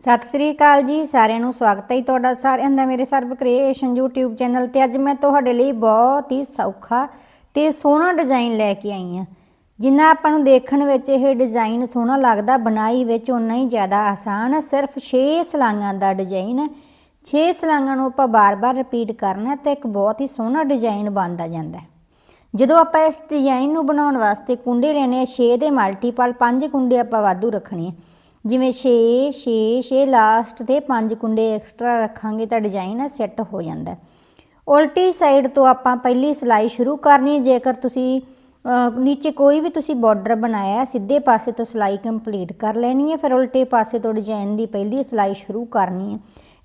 ਸਤਿ ਸ੍ਰੀ ਅਕਾਲ ਜੀ, ਸਾਰਿਆਂ ਨੂੰ ਸਵਾਗਤ ਹੈ ਜੀ ਤੁਹਾਡਾ, ਸਾਰਿਆਂ ਦਾ ਮੇਰੇ ਸਰਬ ਕ੍ਰੀਏਸ਼ਨ YouTube ਚੈਨਲ ਤੇ। ਅੱਜ ਮੈਂ ਤੁਹਾਡੇ ਲਈ ਬਹੁਤ ਹੀ ਸੌਖਾ ਤੇ ਸੋਹਣਾ ਡਿਜ਼ਾਈਨ ਲੈ ਕੇ ਆਈ ਹਾਂ। ਜਿੰਨਾ ਆਪਾਂ ਨੂੰ ਦੇਖਣ ਵਿੱਚ ਇਹ ਡਿਜ਼ਾਈਨ ਸੋਹਣਾ ਲੱਗਦਾ, ਬਣਾਈ ਵਿੱਚ ਉਨਾ ਹੀ ਜ਼ਿਆਦਾ ਆਸਾਨ ਹੈ ਸਿਰਫ 6 ਸਲਾਈਆਂ ਦਾ ਡਿਜ਼ਾਈਨ ਹੈ 6 ਸਲਾਈਆਂ ਨੂੰ ਆਪਾਂ ਬਾਰ-ਬਾਰ ਰਿਪੀਟ ਕਰਨਾ ਤੇ ਇੱਕ ਬਹੁਤ ਹੀ ਸੋਹਣਾ ਡਿਜ਼ਾਈਨ ਬਣਦਾ ਜਾਂਦਾ ਜਦੋਂ ਆਪਾਂ ਇਸ ਡਿਜ਼ਾਈਨ ਨੂੰ ਬਣਾਉਣ ਵਾਸਤੇ ਕੁੰਡੇ ਲੈਣੇ ਆ 6 ਦੇ ਮਲਟੀਪਲ 5 ਕੁੰਡੇ ਆਪਾਂ ਵਾਧੂ ਰੱਖਣੇ ਆ। ਜਿਵੇਂ 6 6 6 ਲਾਸਟ ਤੇ 5 ਕੁੰਡੇ ਐਕਸਟਰਾ ਰੱਖਾਂਗੇ ਤਾਂ ਡਿਜ਼ਾਈਨ ਸੈੱਟ ਹੋ ਜਾਂਦਾ। ਉਲਟੀ ਸਾਈਡ ਤੋਂ ਆਪਾਂ ਪਹਿਲੀ ਸਿਲਾਈ ਸ਼ੁਰੂ ਕਰਨੀ ਹੈ। ਜੇਕਰ ਤੁਸੀਂ ਨੀਚੇ ਕੋਈ ਵੀ ਤੁਸੀਂ ਬਾਰਡਰ ਬਣਾਇਆ ਸਿੱਧੇ ਪਾਸੇ ਤੋਂ ਸਿਲਾਈ ਕੰਪਲੀਟ ਕਰ ਲੈਣੀ ਹੈ। ਫਿਰ ਉਲਟੇ ਪਾਸੇ ਤੋਂ ਡਿਜ਼ਾਈਨ ਦੀ ਪਹਿਲੀ ਸਿਲਾਈ ਸ਼ੁਰੂ ਕਰਨੀ ਹੈ।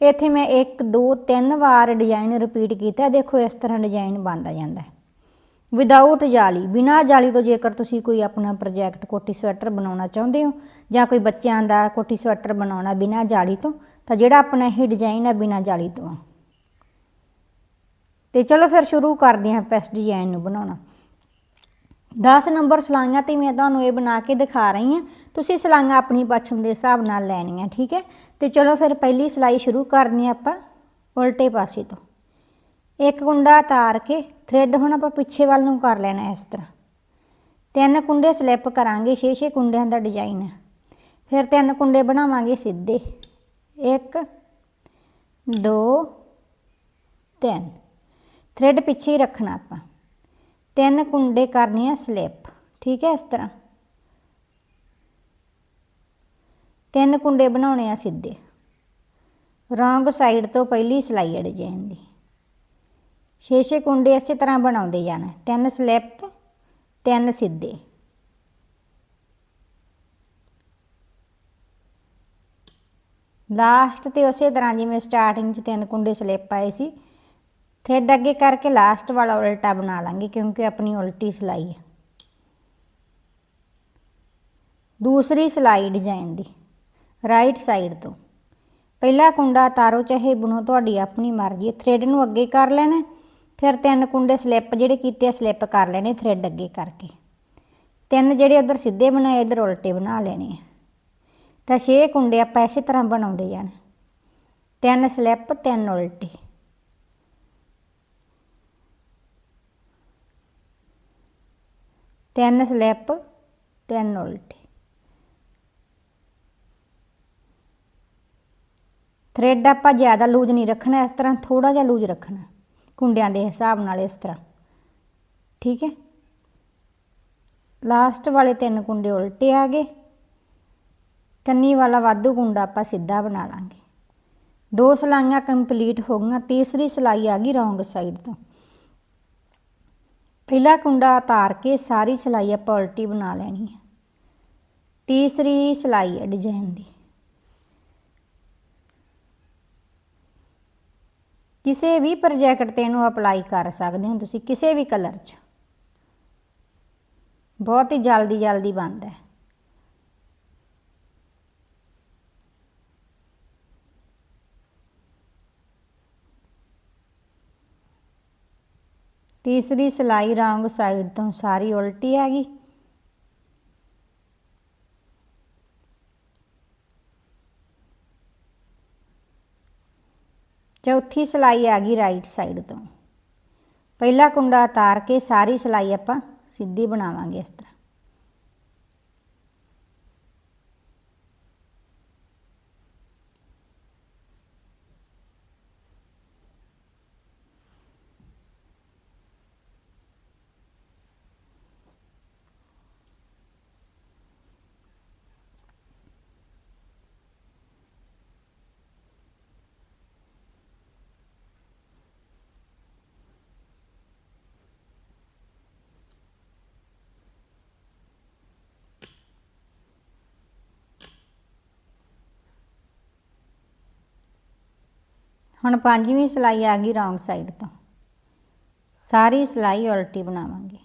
ਇੱਥੇ ਮੈਂ 1 2 3 ਵਾਰ ਡਿਜ਼ਾਈਨ ਰਿਪੀਟ ਕੀਤਾ ਦੇਖੋ ਇਸ ਤਰ੍ਹਾਂ ਡਿਜ਼ਾਈਨ ਬਣਦਾ ਜਾਂਦਾ ਹੈ। ਵਿਦਆਊਟ ਜਾਲੀ, ਬਿਨਾ ਜਾਲੀ ਤੋਂ ਜੇਕਰ ਤੁਸੀਂ ਕੋਈ ਆਪਣਾ ਪ੍ਰੋਜੈਕਟ ਕੋਟੀ ਸਵੈਟਰ ਬਣਾਉਣਾ ਚਾਹੁੰਦੇ ਹੋ ਜਾਂ ਕੋਈ ਬੱਚਿਆਂ ਦਾ ਕੋਟੀ ਸਵੈਟਰ ਬਣਾਉਣਾ ਬਿਨਾ ਜਾਲੀ ਤੋਂ, ਤਾਂ ਜਿਹੜਾ ਆਪਣਾ ਇਹ ਡਿਜ਼ਾਈਨ ਹੈ ਬਿਨਾ ਜਾਲੀ ਤੋਂ ਆ। ਤੇ ਚਲੋ ਫਿਰ ਸ਼ੁਰੂ ਕਰਦੇ ਹਾਂ ਆਪਾਂ ਇਸ ਡਿਜ਼ਾਈਨ ਨੂੰ ਬਣਾਉਣਾ। 10 ਨੰਬਰ ਸਲਾਈਆਂ ਤੇ ਮੈਂ ਤੁਹਾਨੂੰ ਇਹ ਬਣਾ ਕੇ ਦਿਖਾ ਰਹੀ ਹਾਂ। ਤੁਸੀਂ ਸਲਾਈਆਂ ਆਪਣੀ ਪਛਮ ਦੇ ਹਿਸਾਬ ਨਾਲ ਲੈਣੀਆਂ, ਠੀਕ ਹੈ? ਤੇ ਚਲੋ ਫਿਰ ਪਹਿਲੀ ਸਿਲਾਈ ਸ਼ੁਰੂ ਕਰਨੀ ਹੈ ਆਪਾਂ, ਉਲਟੇ ਪਾਸੇ ਤੋਂ। ਇੱਕ ਕੁੰਡਾ ਤਾਰ ਕੇ ਥ੍ਰੈਡ ਹੁਣ ਆਪਾਂ ਪਿੱਛੇ ਵੱਲ ਨੂੰ ਕਰ ਲੈਣਾ ਇਸ ਤਰ੍ਹਾਂ। ਤਿੰਨ ਕੁੰਡੇ ਸਲਿੱਪ ਕਰਾਂਗੇ 6-6 ਕੁੰਡਿਆਂ ਦਾ ਡਿਜ਼ਾਈਨ ਫਿਰ ਤਿੰਨ ਕੁੰਡੇ ਬਣਾਵਾਂਗੇ ਸਿੱਧੇ। 1 2 3 ਥ੍ਰੈਡ ਪਿੱਛੇ ਹੀ ਰੱਖਣਾ ਆਪਾਂ। ਤਿੰਨ ਕੁੰਡੇ ਕਰਨੇ ਆ ਸਲਿੱਪ ਠੀਕ ਹੈ ਇਸ ਤਰ੍ਹਾਂ। ਤਿੰਨ ਕੁੰਡੇ ਬਣਾਉਣੇ ਆ ਸਿੱਧੇ। ਰੌਂਗ ਸਾਈਡ ਤੋਂ ਪਹਿਲੀ ਸਿਲਾਈ ਹੈ ਡਿਜ਼ਾਈਨ ਛੇ ਛੇ ਕੁੰਡੇ ਇਸੇ ਤਰ੍ਹਾਂ ਬਣਾਉਂਦੇ ਜਾਣਾ ਤਿੰਨ ਸਲਿੱਪ ਤਿੰਨ ਸਿੱਧੇ। ਲਾਸਟ ਤੇ ਉਸੇ ਤਰ੍ਹਾਂ ਜਿਵੇਂ ਸਟਾਰਟਿੰਗ 'ਚ ਤਿੰਨ ਕੁੰਡੇ ਸਲਿੱਪ ਆਏ ਸੀ, ਥ੍ਰੈਡ ਅੱਗੇ ਕਰਕੇ ਲਾਸਟ ਵਾਲਾ ਉਲਟਾ ਬਣਾ ਲਾਂਗੇ ਕਿਉਂਕਿ ਆਪਣੀ ਉਲਟੀ ਸਿਲਾਈ ਹੈ। ਦੂਸਰੀ ਸਿਲਾਈ ਡਿਜ਼ਾਈਨ ਦੀ, ਰਾਈਟ ਸਾਈਡ ਤੋਂ। ਪਹਿਲਾ ਕੁੰਡਾ ਤਾਰੋ ਚਾਹੇ ਬੁਣੋ, ਤੁਹਾਡੀ ਆਪਣੀ ਮਰਜ਼ੀ ਹੈ। ਥ੍ਰੈਡ ਨੂੰ ਅੱਗੇ ਕਰ ਲੈਣਾ ਫਿਰ ਤਿੰਨ ਕੁੰਡੇ ਸਲਿੱਪ ਜਿਹੜੇ ਕੀਤੇ ਸਲਿੱਪ ਕਰ ਲੈਣੇ ਥ੍ਰੈਡ ਅੱਗੇ ਕਰਕੇ। ਤਿੰਨ ਜਿਹੜੇ ਉਧਰ ਸਿੱਧੇ ਬਣਾਏ, ਇਧਰ ਉਲਟੇ ਬਣਾ ਲੈਣੇ ਆ। ਤਾਂ ਛੇ ਕੁੰਡੇ ਆਪਾਂ ਇਸੇ ਤਰ੍ਹਾਂ ਬਣਾਉਂਦੇ ਜਾਣ। ਤਿੰਨ ਸਲਿੱਪ, ਤਿੰਨ ਉਲਟੇ। ਤਿੰਨ ਸਲਿੱਪ, ਤਿੰਨ ਉਲਟੇ। ਥ੍ਰੈਡ ਆਪਾਂ ਜ਼ਿਆਦਾ ਲੂਜ਼ ਨਹੀਂ ਰੱਖਣਾ, ਇਸ ਤਰ੍ਹਾਂ ਥੋੜਾ ਜਿਹਾ ਲੂਜ਼ ਰੱਖਣਾ। ਕੁੰਡਿਆਂ ਦੇ ਹਿਸਾਬ ਨਾਲ ਇਸ ਤਰ੍ਹਾਂ। ਠੀਕ ਹੈ? ਲਾਸਟ ਵਾਲੇ ਤਿੰਨ ਕੁੰਡੇ ਉਲਟੇ ਆ ਗਏ। ਕੰਨੀ ਵਾਲਾ ਵਾਧੂ ਕੁੰਡਾ ਆਪਾਂ ਸਿੱਧਾ ਬਣਾ ਲਾਂਗੇ। ਦੋ ਸਲਾਈਆਂ ਕੰਪਲੀਟ ਹੋ ਗਈਆਂ, ਤੀਸਰੀ ਸਲਾਈ ਆ ਗਈ ਰੌਂਗ ਸਾਈਡ ਤੋਂ। ਪਹਿਲਾ ਕੁੰਡਾ ਉਤਾਰ ਕੇ ਸਾਰੀ ਸਲਾਈ ਆਪਾਂ ਉਲਟੀ ਬਣਾ ਲੈਣੀ ਹੈ। ਤੀਸਰੀ ਸਲਾਈ ਹੈ ਡਿਜ਼ਾਈਨ ਦੀ। ਕਿਸੇ ਵੀ ਪ੍ਰੋਜੈਕਟ ਤੇ ਇਹਨੂੰ ਅਪਲਾਈ ਕਰ ਸਕਦੇ ਹੋ ਤੁਸੀਂ, ਕਿਸੇ ਵੀ ਕਲਰ 'ਚ। ਬਹੁਤ ਹੀ ਜਲਦੀ ਜਲਦੀ ਬਣਦਾ ਹੈ। ਤੀਸਰੀ ਸਿਲਾਈ ਰੌਂਗ ਸਾਈਡ ਤੋਂ ਸਾਰੀ ਉਲਟੀ ਆ ਗਈ ਚੌਥੀ ਸਿਲਾਈ ਆ ਗਈ ਰਾਈਟ ਸਾਈਡ ਤੋਂ। ਪਹਿਲਾ ਕੁੰਡਾ ਉਤਾਰ ਕੇ ਸਾਰੀ ਸਿਲਾਈ ਆਪਾਂ ਸਿੱਧੀ ਬਣਾਵਾਂਗੇ ਇਸ ਤਰ੍ਹਾਂ। ਹੁਣ ਪੰਜਵੀਂ ਸਿਲਾਈ ਆ ਗਈ ਰੌਂਗ ਸਾਈਡ ਤੋਂ। ਸਾਰੀ ਸਿਲਾਈ ਉਲਟੀ ਬਣਾਵਾਂਗੇ।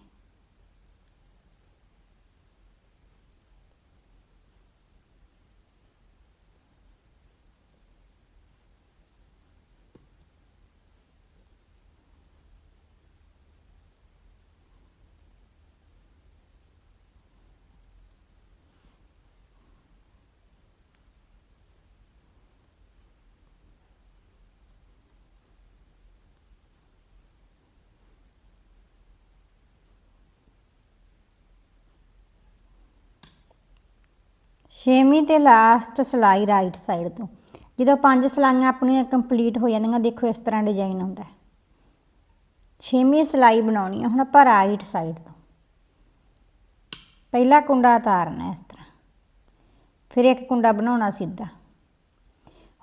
ਛੇਵੀਂ ਤੇ ਲਾਸਟ ਸਲਾਈ ਰਾਈਟ ਸਾਈਡ ਤੋਂ। ਜਦੋਂ ਪੰਜ ਸਲਾਈਆਂ ਆਪਣੀਆਂ ਕੰਪਲੀਟ ਹੋ ਜਾਂਦੀਆਂ, ਦੇਖੋ ਇਸ ਤਰ੍ਹਾਂ ਡਿਜ਼ਾਈਨ ਆਉਂਦਾ ਹੈ। ਛੇਵੀਂ ਸਲਾਈ ਬਣਾਉਣੀ ਹੈ ਹੁਣ ਆਪਾਂ ਰਾਈਟ ਸਾਈਡ ਤੋਂ। ਪਹਿਲਾ ਕੁੰਡਾ ਉਤਾਰਨਾ ਇਸ ਤਰ੍ਹਾਂ। ਫਿਰ ਇੱਕ ਕੁੰਡਾ ਬਣਾਉਣਾ ਸਿੱਧਾ।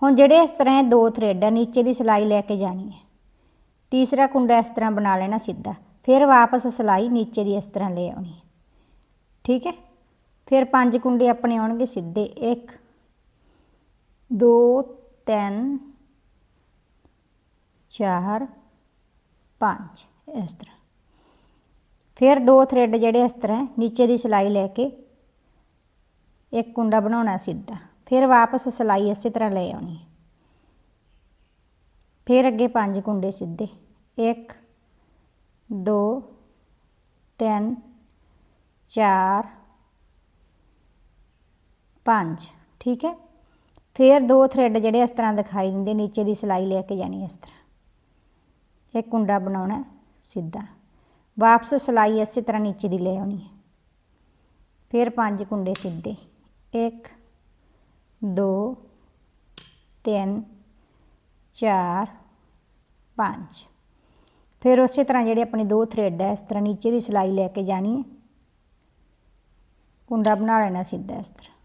ਹੁਣ ਜਿਹੜੇ ਇਸ ਤਰ੍ਹਾਂ ਇਹ ਦੋ ਥ੍ਰੈਡ ਆ, ਨੀਚੇ ਦੀ ਸਲਾਈ ਲੈ ਕੇ ਜਾਣੀ ਹੈ। ਤੀਸਰਾ ਕੁੰਡਾ ਇਸ ਤਰ੍ਹਾਂ ਬਣਾ ਲੈਣਾ ਸਿੱਧਾ। ਫਿਰ ਵਾਪਸ ਸਲਾਈ ਨੀਚੇ ਦੀ ਇਸ ਤਰ੍ਹਾਂ ਲੈ ਆਉਣੀ ਹੈ। ਠੀਕ ਹੈ? ਫਿਰ ਪੰਜ ਕੁੰਡੇ ਆਪਣੇ ਆਉਣਗੇ ਸਿੱਧੇ। 1 2 3 4 5 ਇਸ ਤਰ੍ਹਾਂ। ਫਿਰ ਦੋ ਥ੍ਰੈਡ ਜਿਹੜੇ ਇਸ ਤਰ੍ਹਾਂ ਨੀਚੇ ਦੀ ਸਿਲਾਈ ਲੈ ਕੇ ਇੱਕ ਕੁੰਡਾ ਬਣਾਉਣਾ ਸਿੱਧਾ। ਫਿਰ ਵਾਪਸ ਸਿਲਾਈ ਇਸੇ ਤਰ੍ਹਾਂ ਲੈ ਆਉਣੀ ਫਿਰ ਅੱਗੇ ਪੰਜ ਕੁੰਡੇ ਸਿੱਧੇ। 1 2 3 4 5 ਠੀਕ ਹੈ? ਫਿਰ ਦੋ ਥ੍ਰੈਡ ਜਿਹੜੇ ਇਸ ਤਰ੍ਹਾਂ ਦਿਖਾਈ ਦਿੰਦੇ, ਨੀਚੇ ਦੀ ਸਿਲਾਈ ਲੈ ਕੇ ਜਾਣੀ ਇਸ ਤਰ੍ਹਾਂ। ਇੱਕ ਕੁੰਡਾ ਬਣਾਉਣਾ ਸਿੱਧਾ। ਵਾਪਸ ਸਿਲਾਈ ਇਸੇ ਤਰ੍ਹਾਂ ਨੀਚੇ ਦੀ ਲੈ ਆਉਣੀ ਹੈ। ਫਿਰ ਪੰਜ ਕੁੰਡੇ ਸਿੱਧੇ। 1 2 3 4 5 ਫਿਰ ਉਸੇ ਤਰ੍ਹਾਂ ਜਿਹੜੇ ਆਪਣੇ ਦੋ ਥ੍ਰੈਡ ਹੈ, ਇਸ ਤਰ੍ਹਾਂ ਨੀਚੇ ਦੀ ਸਿਲਾਈ ਲੈ ਕੇ ਜਾਣੀ ਹੈ। ਕੁੰਡਾ ਬਣਾ ਲੈਣਾ ਸਿੱਧਾ ਇਸ ਤਰ੍ਹਾਂ।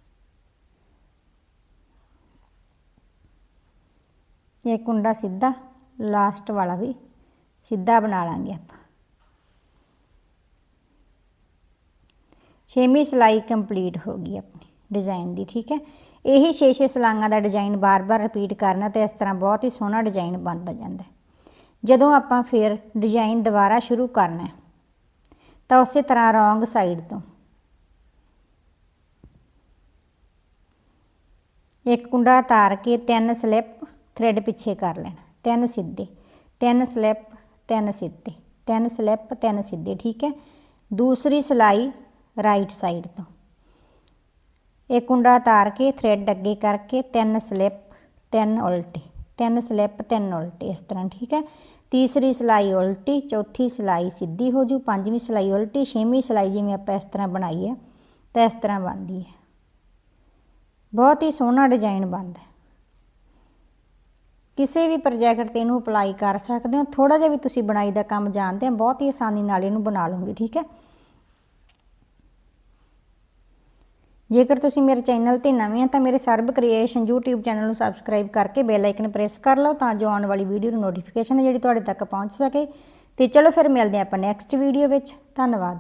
ਇਹ ਕੁੰਡਾ ਸਿੱਧਾ ਲਾਸਟ ਵਾਲਾ ਵੀ ਸਿੱਧਾ ਬਣਾ ਲਾਂਗੇ ਆਪਾਂ। ਛੇਵੀਂ ਸਲਾਈ ਕੰਪਲੀਟ ਹੋ ਗਈ ਆਪਣੀ ਡਿਜ਼ਾਈਨ ਦੀ, ਠੀਕ ਹੈ? ਇਹੀ 6-6 ਸਲਾਈਆਂ ਦਾ ਡਿਜ਼ਾਈਨ ਬਾਰ-ਬਾਰ ਰਿਪੀਟ ਕਰਨਾ ਤੇ ਇਸ ਤਰ੍ਹਾਂ ਬਹੁਤ ਹੀ ਸੋਹਣਾ ਡਿਜ਼ਾਈਨ ਬਣਦਾ ਜਾਂਦਾ ਜਦੋਂ ਆਪਾਂ ਫਿਰ ਡਿਜ਼ਾਈਨ ਦੁਬਾਰਾ ਸ਼ੁਰੂ ਕਰਨਾ ਤਾਂ ਉਸੇ ਤਰ੍ਹਾਂ ਰੋਂਗ ਸਾਈਡ ਤੋਂ ਇੱਕ ਕੁੰਡਾ ਤਾਰ ਕੇ ਤਿੰਨ ਸਲਿੱਪ ਥ੍ਰੈਡ ਪਿੱਛੇ ਕਰ ਲੈਣਾ। ਤਿੰਨ ਸਿੱਧੇ, ਤਿੰਨ ਸਲਿੱਪ ਤਿੰਨ ਸਿੱਧੇ, ਤਿੰਨ ਸਲਿੱਪ ਤਿੰਨ ਸਿੱਧੇ, ਠੀਕ ਹੈ? ਦੂਸਰੀ ਸਲਾਈ ਰਾਈਟ ਸਾਈਡ ਤੋਂ। ਇਹ ਕੁੰਡਾ ਤਾਰ ਕੇ ਥ੍ਰੈਡ ਅੱਗੇ ਕਰਕੇ ਤਿੰਨ ਸਲਿੱਪ ਤਿੰਨ ਉਲਟੇ, ਤਿੰਨ ਸਲਿੱਪ ਤਿੰਨ ਉਲਟੇ, ਇਸ ਤਰ੍ਹਾਂ, ਠੀਕ ਹੈ? ਤੀਸਰੀ ਸਲਾਈ ਉਲਟੀ, ਚੌਥੀ ਸਲਾਈ ਸਿੱਧੀ ਹੋ ਜੂ, ਪੰਜਵੀਂ ਸਲਾਈ ਉਲਟੀ, ਛੇਵੀਂ ਸਲਾਈ ਜਿਵੇਂ ਆਪਾਂ ਇਸ ਤਰ੍ਹਾਂ ਬਣਾਈ ਹੈ, ਤਾਂ ਇਸ ਤਰ੍ਹਾਂ ਬਣਦੀ ਹੈ। ਬਹੁਤ ਹੀ ਸੋਹਣਾ ਡਿਜ਼ਾਈਨ ਬਣਦਾ ਹੈ। ਕਿਸੇ ਵੀ ਪ੍ਰੋਜੈਕਟ ਤੇ ਇਹਨੂੰ ਅਪਲਾਈ ਕਰ ਸਕਦੇ ਹੋ। ਥੋੜਾ ਜਿਹਾ ਵੀ ਤੁਸੀਂ ਬਣਾਈ ਦਾ ਕੰਮ ਜਾਣਦੇ ਹੋ, ਬਹੁਤ ਹੀ ਆਸਾਨੀ ਨਾਲ ਇਹਨੂੰ ਬਣਾ ਲਓਗੇ, ਠੀਕ ਹੈ? ਜੇਕਰ ਤੁਸੀਂ ਮੇਰੇ ਚੈਨਲ ਤੇ ਨਵੇਂ ਆ ਤਾਂ ਮੇਰੇ ਸਰਬ ਕ੍ਰੀਏਸ਼ਨ YouTube ਚੈਨਲ ਨੂੰ ਸਬਸਕ੍ਰਾਈਬ ਕਰਕੇ ਬੈਲ ਆਈਕਨ ਪ੍ਰੈਸ ਕਰ ਲਓ ਤਾਂ ਜੋ ਆਉਣ ਵਾਲੀ ਵੀਡੀਓ ਦੀ ਨੋਟੀਫਿਕੇਸ਼ਨ ਹੈ ਜਿਹੜੀ ਤੁਹਾਡੇ ਤੱਕ ਪਹੁੰਚ ਸਕੇ। ਤੇ ਚਲੋ ਫਿਰ ਮਿਲਦੇ ਹਾਂ ਆਪਾਂ ਨੈਕਸਟ ਵੀਡੀਓ ਵਿੱਚ। ਧੰਨਵਾਦ।